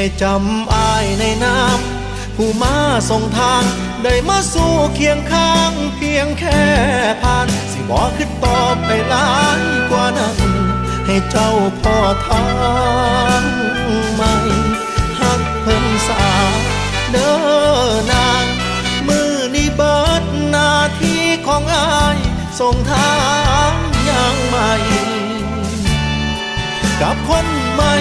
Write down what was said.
ให้จำอายในน้ำผู้มาส่งทาง ได้มาสู่เคียงข้าง เพียงแค่ผ่าน สิบอกขึ้นตอบไปหลายกว่านั้น ให้เจ้าพ่อทางใหม่หักเพิ่มสาเดินนาง มือนี้เบิดหน้าที่ของอายส่งทางอย่างใหม่ กับคนใหม่